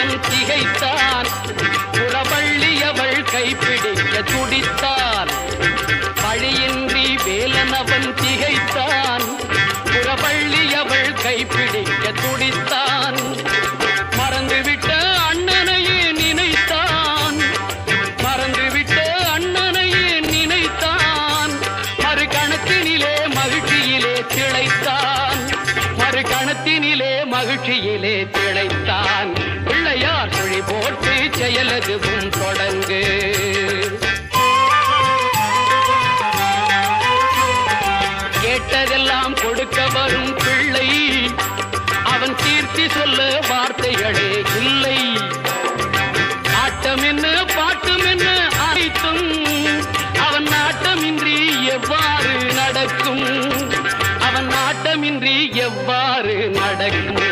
அவள் திகைத்தான் புறவள்ளி அவள் கைப்பிடிக்க துடித்தான் பழியின்றி வேலன் அவன் திகைத்தான் புறவள்ளி அவள் கைப்பிடிக்க துடித்தான். மறந்துவிட்ட அண்ணனையே நினைத்தான் மறந்துவிட்ட அண்ணனையே நினைத்தான். மறு கணத்தினிலே மகிழ்ச்சியிலே திளைத்தான் மறு கணத்தினிலே மகிழ்ச்சியிலே திளைத்தான். செயலதுவும் தொடங்கு. கேட்டதெல்லாம் கொடுக்க வரும் பிள்ளை. அவன் தீர்த்தி சொல்ல வார்த்தைகளே இல்லை. ஆட்டம் என்ன பாட்டம் என்ன அனைத்தும் அவன் நாட்டமின்றி எவ்வாறு நடக்கும்? அவன் நாட்டமின்றி எவ்வாறு நடக்கும்?